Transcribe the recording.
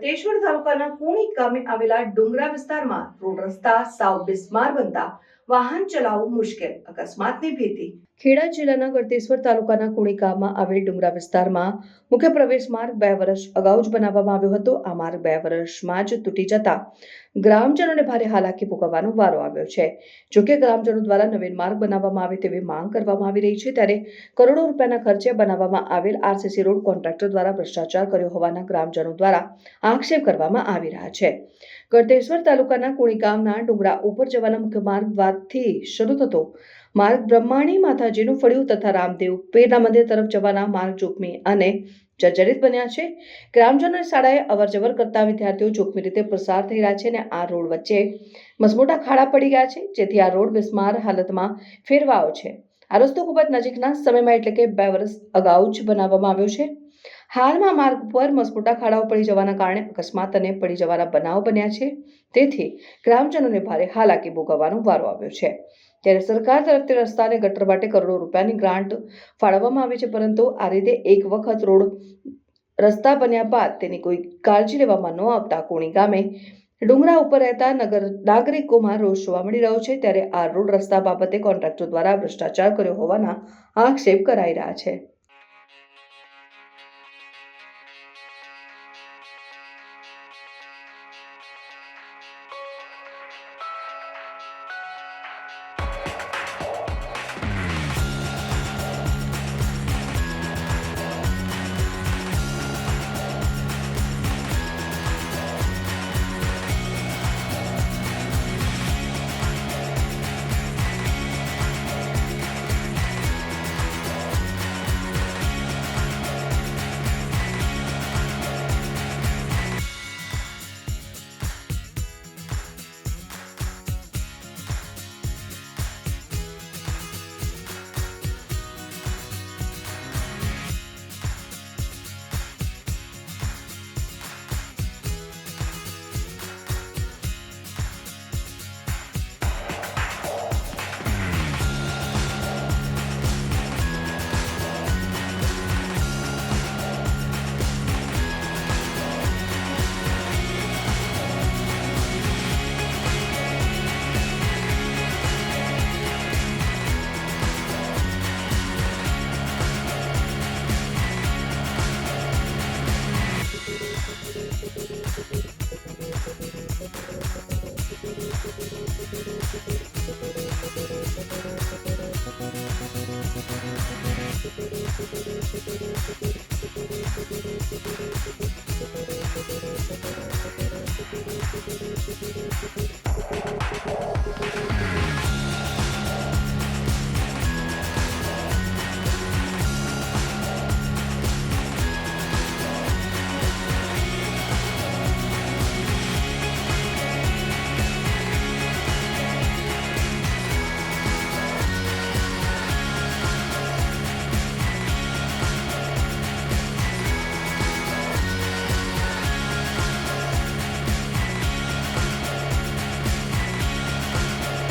ગળતેશ્વર તાલુકાના કુણી ગામે આવેલા ડુંગરા વિસ્તારમાં રોડ રસ્તા સાવ બિસ્માર બનતા વાહન ચલાવવું મુશ્કેલ. અકસ્માતની ભીતિ. ખેડા જિલ્લાના ગળતેશ્વર તાલુકાના કુણી ગામમાં આવેલ ડુંગરા વિસ્તારમાં મુખ્ય પ્રવેશ માર્ગ બે વર્ષ અગાઉ જ બનાવવામાં આવ્યો હતો. આ માર્ગ બે વર્ષમાં જ તૂટી જતા ગ્રામજનોને ભારે હાલાકી ભોગવવાનો વારો આવ્યો છે. જોકે ગ્રામજનો દ્વારા નવીન માર્ગ બનાવવામાં આવે તેવી માંગ કરવામાં આવી રહી છે. ત્યારે કરોડો રૂપિયાના ખર્ચે બનાવવામાં આવેલ આરસીસી રોડ કોન્ટ્રાક્ટર દ્વારા ભ્રષ્ટાચાર કર્યો હોવાના ગ્રામજનો દ્વારા આક્ષેપ કરવામાં આવી રહ્યા છે. ગળતેશ્વર તાલુકાના કુણી ગામના ડુંગરા ઉપર જવાના મુખ્ય માર્ગ દ્વારથી શરૂ થતો. માર્ગ બ્રહ્માણી માતાજીનું ફળિયું તથા રામદેવ પીરના મંદિર તરફ જવાના માર્ગ જોખમી અને જર્જરિત બન્યા છે. ગ્રામજનોની શાળાએ અવરજવર કરતા વિદ્યાર્થીઓ જોખમી રીતે પસાર થઈ રહ્યા છે અને આ રોડ વચ્ચે મસમોટા ખાડા પડી ગયા છે, જેથી આ રોડ બિસ્માર હાલતમાં ફેરવાયો છે. આ રસ્તો ખૂબ જ નજીકના સમયમાં એટલે કે બે વર્ષ અગાઉ જ બનાવવામાં આવ્યો છે. હાલમાં માર્ગ પર મસમોટા ખાડાઓ પડી જવાના કારણે અકસ્માત અને પડી જવાના બનાવ બન્યા છે. તેથી ગ્રામજનોને ભારે હાલાકી ભોગવવાનો વારો આવ્યો છે. ત્યારે સરકાર તરફથી રસ્તાને ગટર માટે કરોડો રૂપિયાની ગ્રાન્ટ ફાળવવામાં આવી છે, પરંતુ આ રીતે એક વખત રોડ રસ્તા બન્યા બાદ તેની કોઈ કાળજી લેવામાં ન આવતા કોણી ગામે ડુંગરા ઉપર રહેતા નગર નાગરિકોમાં રોષ જોવા મળી રહ્યો છે ત્યારે આ રોડ રસ્તા બાબતે કોન્ટ્રાક્ટર દ્વારા ભ્રષ્ટાચાર કર્યો હોવાના આક્ષેપ કરાઈ રહ્યા છે.